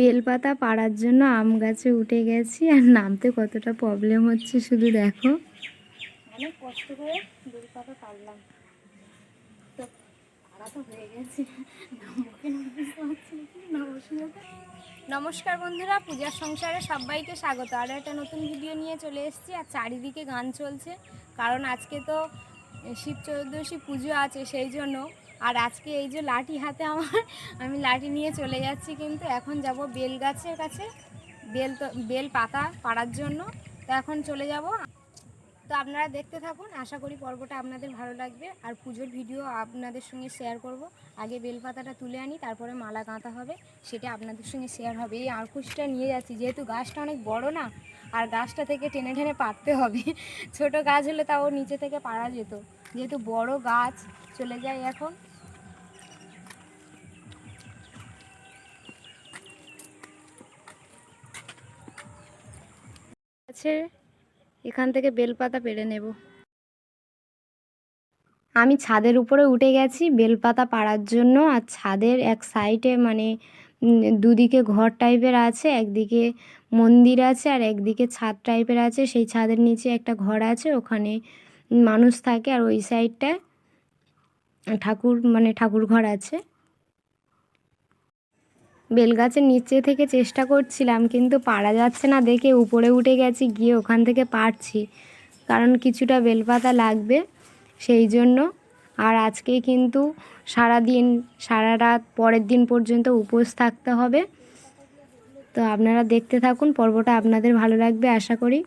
বেলপাতা পাড়ার জন্য আম গাছে উঠে গেছি আর নামতে কতটা প্রবলেম হচ্ছে শুধু দেখো। অনেক কষ্ট করে বেলপাতা পারলাম তো পাড়া তো হয়ে গেছে। নমস্কার বন্ধুরা পূজার সংসারে সবাইকে স্বাগত। আরও একটা নতুন ভিডিও নিয়ে চলে এসেছি আর চারিদিকে গান চলছে। কারণ আজকে তো শিব চৌদ্দশী পুজো আছে সেই জন্য আর আজকে এই যে লাঠি হাতে আমার, আমি লাঠি নিয়ে চলে যাচ্ছি কিন্তু এখন যাব বেল গাছের কাছে, বেল তো, বেল পাতা পাড়ার জন্য। তো এখন চলে যাব। তো আপনারা দেখতে থাকুন, আশা করি পর্বটা আপনাদের ভালো লাগবে। আর পুজোর ভিডিও আপনাদের সঙ্গে শেয়ার করব। আগে বেলপাতাটা তুলে আনি, তারপরে মালা গাঁথা হবে, সেটা আপনাদের সঙ্গে শেয়ার হবে। এই আরকুশটা নিয়ে যাচ্ছি, যেহেতু গাছটা অনেক বড় না, আর গাছটা থেকে টেনে টেনে পারতে হবে। ছোট গাছ হলে তাও নিচে থেকে পারা যেত। যেহেতু বড় গাছ চলে যায় এখন। আছে, এখান থেকে বেলপাতা পেড়ে নেব। আমি ছাদের উপরে উঠে গেছি, বেলপাতা পাড়ার জন্য, আর ছাদের এক সাইডে মানে দুদিকে ঘর টাইপের আছে, একদিকে মন্দির আছে, আর একদিকে ছাদ টাইপের আছে। সেই ছাদের নিচে একটা ঘর আছে, ওখানে মানুষ থাকে, আর ওই সাইডটায় ঠাকুর মানে ঠাকুর ঘর আছে। বেলগাছের নিচে থেকে চেষ্টা করছিলাম, কিন্তু পারা যাচ্ছে না দেখে উপরে উঠে গেছি, গিয়ে ওখান থেকে পারছি। কারণ কিছুটা বেলপাতা লাগবে, সেই জন্য। আর আজকে কিন্তু সারা দিন সারা রাত পরের দিন পর্যন্ত উপোস থাকতে হবে। তো আপনারা দেখতে থাকুন, পর্বটা আপনাদের ভালো লাগবে, আশা করি।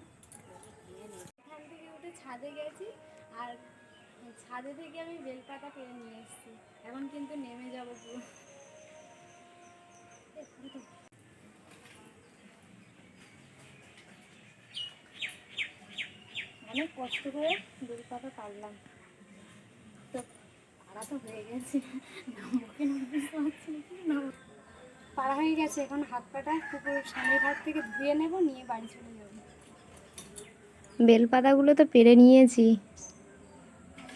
ছাদে থেকে আমি বেলপাতা নিয়ে এখন কিন্তু নেমে যাব পুরো। অনেক কষ্ট করে বেলপাতা পারলাম তো পাড়া তো হয়ে গেছে। পাড়া হয়ে গেছে, এখন হাত পাটা পুকুর সামনের ঘর থেকে ধুয়ে নেব, নিয়ে বাড়ি চলে যাব। বেলপাতাগুলো তো পেরে নিয়েছি।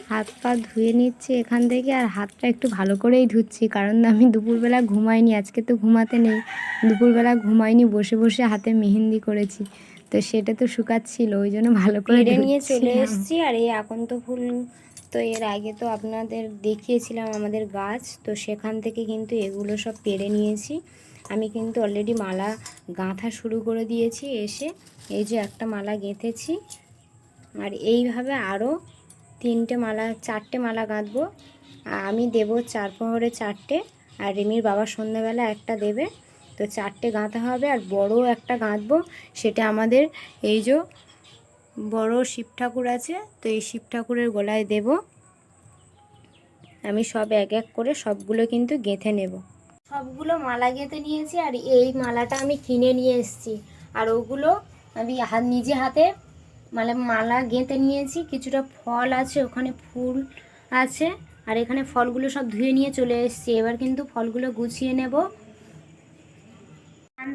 হাত পা ধুয়ে নিচ্ছি এখান থেকে আর হাতটা একটু ভালো করেই ধুচ্ছি, কারণ আমি দুপুরবেলা ঘুমাইনি, আজকে তো ঘুমাতে নেই। দুপুরবেলা ঘুমাইনি, বসে বসে হাতে মেহেন্দি করেছি। তো সেটা তো শুকাচ্ছিল ওই জন্য ভালো করে নিয়ে চলে এসেছি আর এই আকন্ত ফুল তো এর আগে তো আপনাদের দেখিয়েছিলাম আমাদের গাছ তো সেখান থেকে কিন্তু এগুলো সব পেরে নিয়েছি। আমি কিন্তু অলরেডি মালা গাঁথা শুরু করে দিয়েছি এসে এই যে একটা মালা গেঁথেছি আর এইভাবে আরও তিনটে মালা চারটে মালা গাঁথবো। আর আমি দেবো চার প্রহরে চারটে আর রিমির বাবা সন্ধ্যাবেলা একটা দেবে। তো চারটে গাঁথা হবে আর বড় একটা গাঁথবো। সেটা আমাদের এই যে বড় শিব ঠাকুর আছে, তো এই শিব ঠাকুরের গলায় দেব। আমি সব এক এক করে সবগুলো কিন্তু গেঁথে নেব। সবগুলো মালা গেঁথে নিয়েছি আর এই মালাটা আমি কিনে নিয়ে এসেছি। আর ওগুলো আমি হাত নিজে হাতে মানে মালা গেঁথে নিয়েছি। কিছুটা ফল আছে, ওখানে ফুল আছে। আর এখানে ফলগুলো সব ধুয়ে নিয়ে চলে এসেছি। এবার কিন্তু ফলগুলো গুছিয়ে নেব।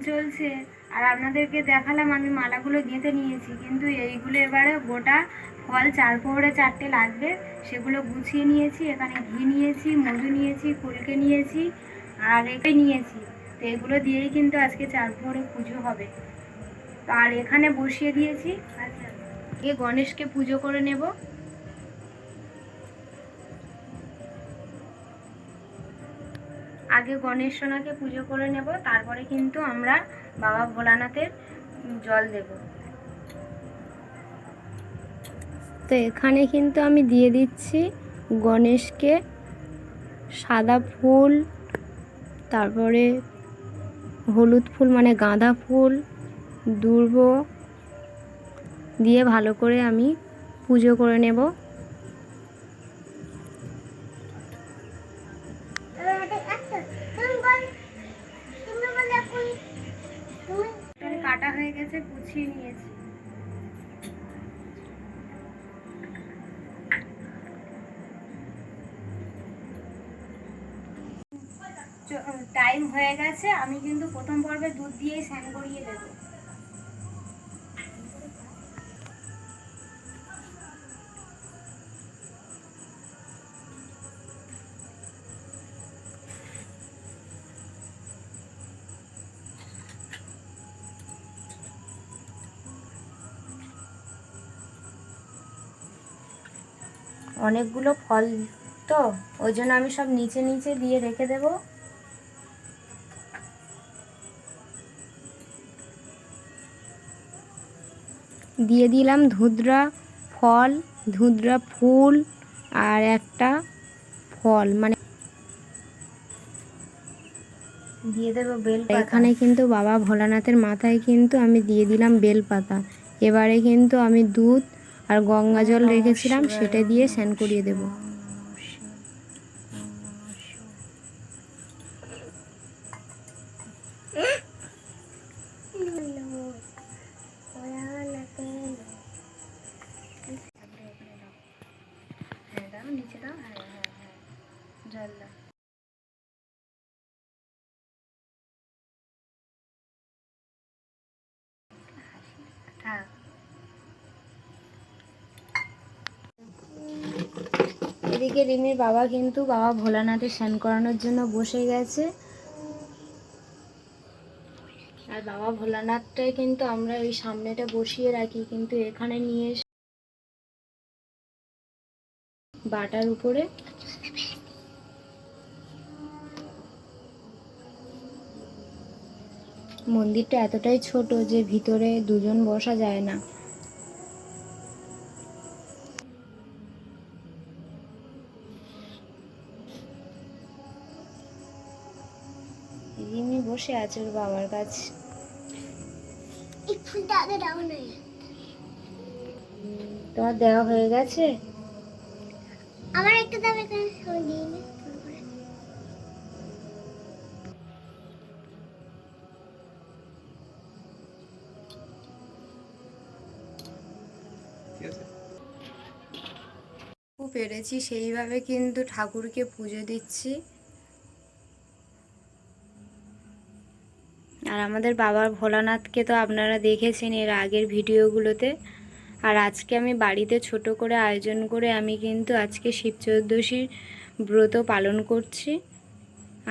চলছে। আর আপনাদেরকে দেখালাম, আমি মালাগুলো গেঁথে নিয়েছি। কিন্তু এইগুলো এবারে গোটা ফল চার পোহরে চারটে লাগবে। সেগুলো গুছিয়ে নিয়েছি, এখানে ঘি নিয়েছি, মধু নিয়েছি, ফুলকে নিয়েছি, আর একে নিয়েছি। তো এগুলো দিয়েই কিন্তু আজকে চার পোহরে পুজো হবে। তো আর এখানে বসিয়ে দিয়েছি। আচ্ছা। গণেশকে পুজো করে নেব। আগে গণেশ সোনাকে পুজো করে নেব, তারপরে কিন্তু আমরা বাবা ভোলানাথের জল দেব। তো এখানে কিন্তু আমি দিয়ে দিচ্ছি গণেশকে সাদা ফুল, তারপরে হলুদ ফুল মানে গাঁদা ফুল, দুর্ব দিয়ে ভালো করে আমি পুজো করে নেব। টাইম হয়ে গেছে, আমি কিন্তু প্রথম পর্বে দুধ দিয়েই স্নান করিয়ে দেবো। অনেকগুলো ফল তো, ওই জন্য আমি সব নিচে নিচে দিয়ে রেখে দেবো। দিয়ে দিলাম ধুদ্রা ফল ধুদ্রা ফুল আর একটা ফল মানে দিয়ে দেবো বেল এখানে কিন্তু বাবা ভোলানাথের মাথায় কিন্তু আমি দিয়ে দিলাম বেল পাতা। এবারে কিন্তু আমি দুধ আর গঙ্গা জল রেখেছিলাম সেটা দিয়ে স্নান করিয়ে দেব। এদিকে রিমির বাবা কিন্তু বাবা ভোলানাথের স্নান করানোর জন্য বসে গেছে। আর বাবা ভোলানাথটাই কিন্তু আমরা ওই সামনেটা বসিয়ে রাখি, কিন্তু এখানে নিয়ে বাটার উপরে মন্দিরটা এতটাই ছোট যে ভিতরে দুজন বসা যায় না। রিমি বসে আছে ওর বাবার কাছে। তোমার দেওয়া হয়ে গেছে? আমার একটা দাও এখানে দিই পেরেছি সেইভাবে কিন্তু ঠাকুরকে পুজো দিচ্ছি। আর আমাদের বাবার ভোলানাথকে তো আপনারা দেখেছেন এর আগের ভিডিওগুলোতে। আর আজকে আমি বাড়িতে ছোট করে আয়োজন করে আমি কিন্তু আজকে শিব চৌদ্দশীর ব্রত পালন করছি।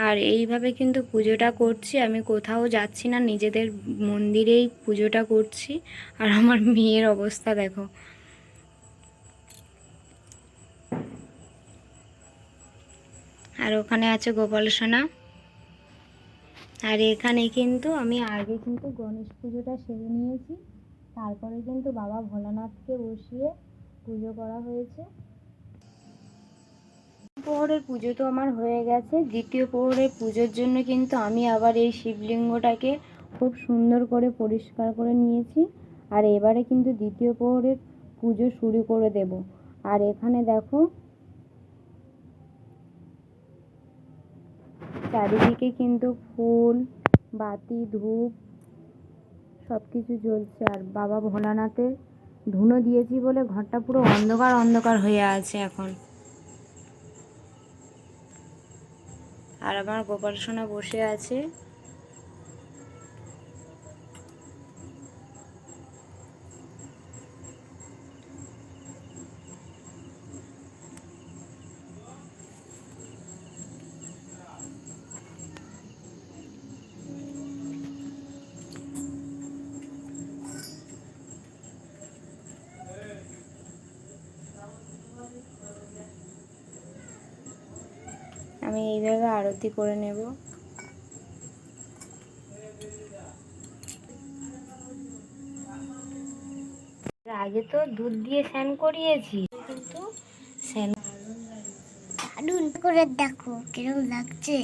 আর এইভাবে কিন্তু পুজোটা করছি, আমি কোথাও যাচ্ছি না, নিজেদের মন্দিরেই পুজোটা করছি। আর আমার মেয়ের অবস্থা দেখো। আর ওখানে আছে গোপাল সোনা। আর এখানে কিন্তু আমি আগে কিন্তু গণেশ পুজোটা সেরে নিয়েছি। তারপরে কিন্তু বাবা ভোলানাথকে বসিয়ে পুজো করা হয়েছে। প্রহরের পুজো তো আমার হয়ে গেছে। দ্বিতীয় প্রহরের পুজোর জন্য কিন্তু আমি আবার এই শিবলিঙ্গটাকে খুব সুন্দর করে পরিষ্কার করে নিয়েছি। আর এবারে কিন্তু দ্বিতীয় প্রহরের পুজো শুরু করে দেব। আর এখানে দেখো চারিদিকে কিন্তু ফুল, বাতি, ধূপ সব কিছু জ্বলছে। আর বাবা ভোলানাথের ধুনো দিয়েছি বলে ঘরটা পুরো অন্ধকার অন্ধকার হয়ে আছে এখন। আর আমার গোপাল বসে আছে। আমি এইভাবে আরতি করে নেব। আগে তো দুধ দিয়ে স্নান করিয়েছি। কিন্তু স্নান করে দেখো কীরকম লাগছে।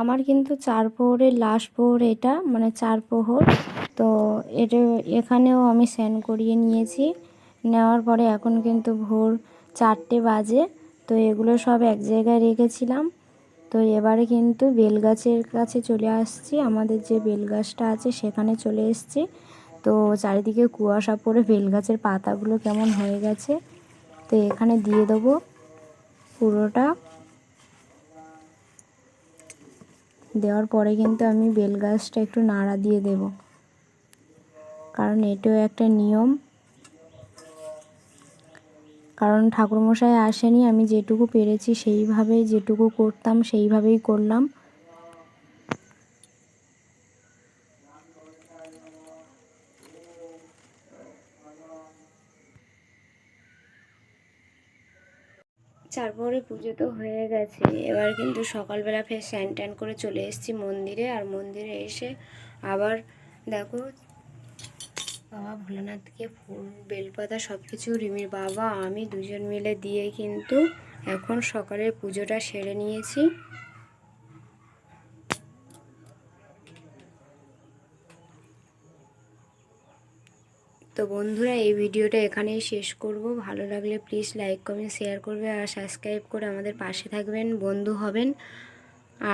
আমার কিন্তু চার প্রহরের লাস্ট প্রহর এটা মানে চার প্রহর তো এটা, এখানেও আমি স্নান করিয়ে নিয়েছি। নেওয়ার পরে এখন কিন্তু ভোর চারটে বাজে। তো এগুলো সব এক জায়গায় রেখেছিলাম। তো এবারে কিন্তু বেলগাছের কাছে চলে আসছি। আমাদের যে বেলগাছটা আছে সেখানে চলে এসেছি। তো চারিদিকে কুয়াশা পড়ে বেলগাছের পাতাগুলো কেমন হয়ে গেছে। তো এখানে দিয়ে দেবো পুরোটা। দেওয়ার পরে কিন্তু আমি বেল গাছটা একটু নাড়া দিয়ে দেব। কারণ এটাও একটা নিয়ম। কারণ ঠাকুরমশাই আসেনি, আমি যেটুকু পেরেছি সেইভাবেই যেটুকু করতাম সেইভাবেই করলাম। তারপরে পুজো তো হয়ে গেছে। এবার কিন্তু সকালবেলা ফের স্যান ট্যান করে চলে এসেছি মন্দিরে আর মন্দিরে এসে আবার দেখো বাবা ভোলানাথকে ফুল, বেলপাতা সব কিছু রিমির বাবা, আমি দুজন মিলে দিয়ে কিন্তু এখন সকালের পুজোটা সেরে নিয়েছি। তো বন্ধুরা, এই ভিডিওটা এখানেই শেষ করব। ভালো লাগলে প্লিজ লাইক কমেন্ট শেয়ার করবে আর সাবস্ক্রাইব করে আমাদের পাশে থাকবেন, বন্ধু হবেন।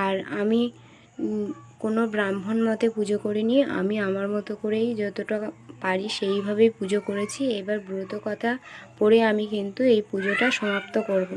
আর আমি কোনো ব্রাহ্মণ মতে পুজো করিনি, আমি আমার মতো করেই যতটা পারি সেইভাবেই পুজো করেছি। এবার ব্রত কথা পড়ে আমি কিন্তু এই পুজোটা সমাপ্ত করব।